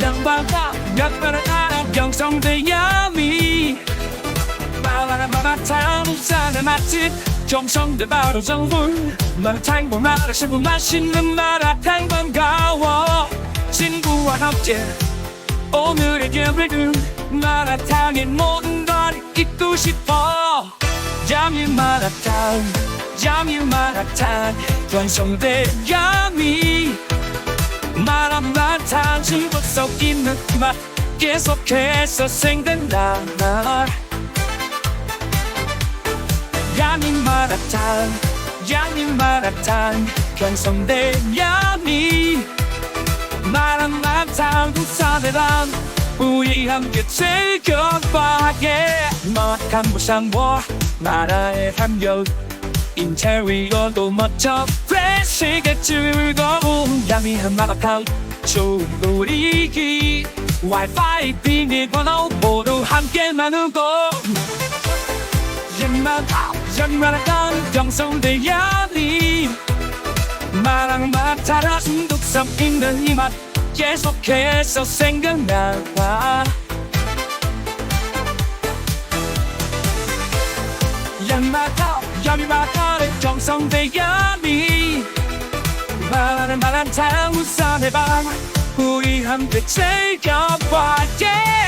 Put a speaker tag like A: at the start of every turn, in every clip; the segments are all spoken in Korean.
A: 양반가 몇번을 알아 경성대 야미 말하는 마라탕 부산의 맛집 경성대 바로 정불 마라탕 보마라 신부 맛있는 마라탕 반가워. 친구와 함께 오늘의 기분을 마라탕의 모든 걸 잊고 싶어. 야미 마라탕 야미 마라탕 경성대 야미 있는 맛 계속해서 생각나 야미 마라탕 야미 마라탕 경성대 야미 마라탕 부산이랑 우리 함께 즐겨봐게. 막한 부산과 나라의 한결 인테리어도 멋져 프레시게 즐거운 야미한 마라탕 좋은 분위기. 와이파이 비밀번호 모두 함께 나누고. 옛날 연말한 경성대 야미 마랑 마타라 중독성 있는 이 맛 계속해서 생각나 양마타 야미마타의 경성대 야미 말하는 말한탕 우산의 방 우리 함께 즐겨봐 yeah!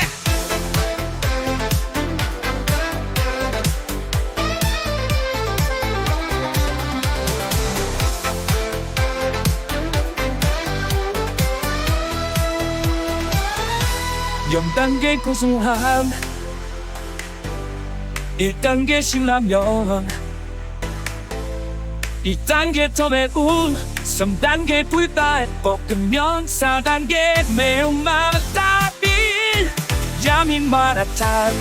A: 영단계 고소함. 1단계 신라면 2단계 더 매운 3단계 불닭 볶음면 4단계 매운맛 따윈 야민 마라탕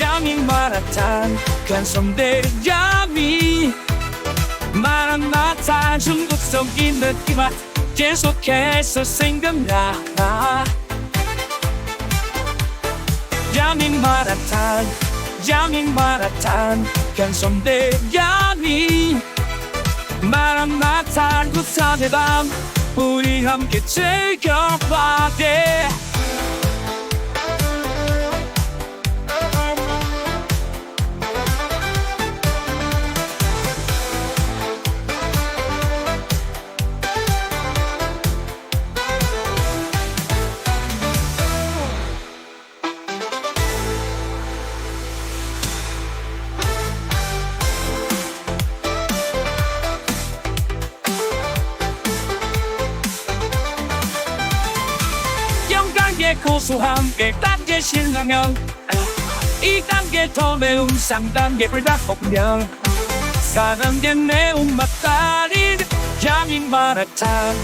A: 야민 마라탕 간성대 야미 마라탕 중독성 있는 이맛 계속해서 생각나. 야민 마라탕 야민 마라탕 간성대 야미 마라탕 부산의 밤 우리 함께 즐겨 영단계 고소함 1단계 신라면 2단계 더 매운 3단계 불닭볶음면. 4단계 매운맛 달인 야민 마라탕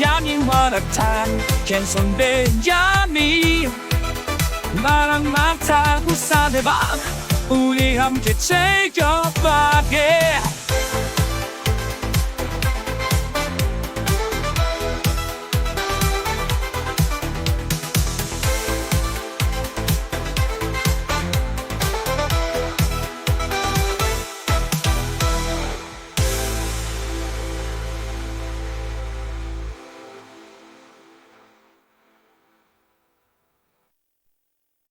A: 야민 마라탕 캔손배 야미 마랑 마탕 부산의 밤. 우리 함께 즐겨봐게